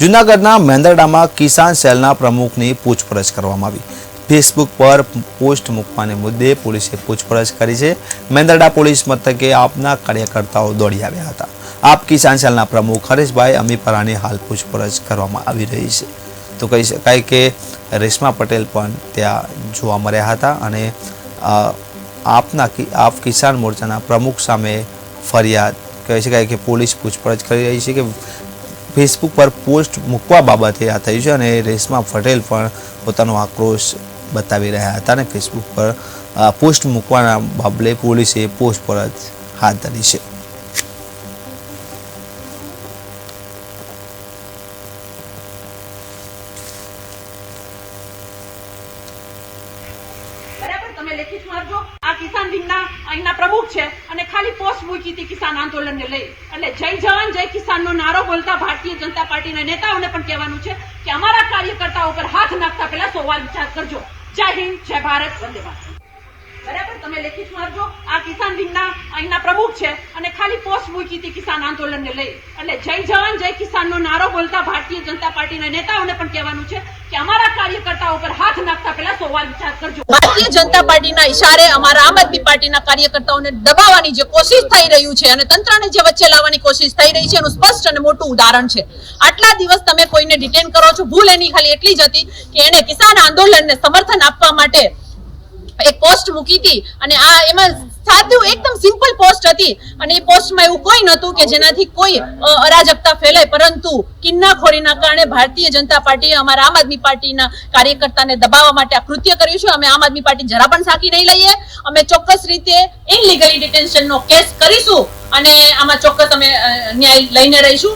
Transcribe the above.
જૂનાગઢના મેંદરડામાં કિસાન સેલના પ્રમુખની પૂછપરછ કરવામાં આવી. ફેસબુક પર પોસ્ટ મૂકવાને મુદ્દે પોલીસે પૂછપરછ કરી છે. મેંદરડા પોલીસ મથકે આપના કાર્યકર્તાઓ દોડી આવ્યા હતા. આપ કિસાન સેલના પ્રમુખ હરેશભાઈ અમીપરાની હાલ પૂછપરછ કરવામાં આવી રહી છે. તો કહી શકાય કે રેશમા પટેલ પણ ત્યાં જોવા મળ્યા હતા અને આપના આપ કિસાન મોરચાના પ્રમુખ સામે ફરિયાદ, કહી શકાય કે પોલીસ પૂછપરછ કરી રહી છે કે ફેસબુક પર પોસ્ટ મૂકવા બાબતે આ થયું છે અને રેશમા પટેલ પણ પોતાનો આક્રોશ બતાવી રહ્યા હતા અને ફેસબુક પર પોસ્ટ મૂકવાના બાબલે પોલીસે પોસ્ટ પર જ હાથ ધરી છે. આ કિસાન વિંગના અહીંના પ્રમુખ છે અને ખાલી પોસ્ટ મૂકી હતી કિસાન આંદોલનને લઈ. એટલે જય જવાન, જય કિસાનનો નારો બોલતા ભારતીય જનતા પાર્ટીના નેતાઓને પણ કહેવાનું છે કે અમારા કાર્યકર્તાઓ પર હાથ નાખતા પહેલા સોવા વિચાર કરજો. જય હિન્દ, જય ભારત, વંદે ભારત. બરાબર? તમે લેખિત મારજો. આ કિસાન વિંગના અહીંના પ્રમુખ છે અને ખાલી પોસ્ટ મૂકી હતી કિસાન આંદોલનને લઈ. એટલે જય જવાન, જય કિસાનનો ભારતીય જનતા પાર્ટીના નેતાઓને પણ કહેવાનું છે કે અમારા કાર્યકર્તાઓ પર હાથ નાખતા પહેલા સોવાર વિચાર કરજો. ભારતીય જનતા પાર્ટીના ઇશારે અમારા આમ આદમી પાર્ટીના કાર્યકર્તાઓને દબાવવાની જે કોશિશ થઈ રહ્યું છે અને તંત્રને જે વચ્ચે લાવવાની કોશિશ થઈ રહી છે એનું સ્પષ્ટ અને મોટું ઉદાહરણ છે. આટલા દિવસ તમે કોઈને ડિટેન કરો છો, ભૂલ એની ખાલી એટલી જ હતી કે એને કિસાન આંદોલનને સમર્થન આપવા માટે એક પોસ્ટ મૂકી હતી અને આ એમાં સાદું એકદમ સિમ્પલ પોસ્ટ હતી અને એ પોસ્ટમાં એવું કોઈ નહોતું કે જેનાથી કોઈ અરાજકતા ફેલાય. પરંતુ કિન્નાખોરીના કારણે ભારતીય જનતા પાર્ટીએ અમારા આમ આદમી પાર્ટીના કાર્યકર્તાને દબાવવા માટે આ કૃત્ય કર્યું છે. અમે આમ આદમી પાર્ટી જરા પણ સાકી નહીં લઈએ. અમે ચોક્કસ રીતે ઇનલીગલી ડિટેન્શનનો કેસ કરીશું અને આમાં ચોક્કસ અમે ન્યાય લઈને રહીશું.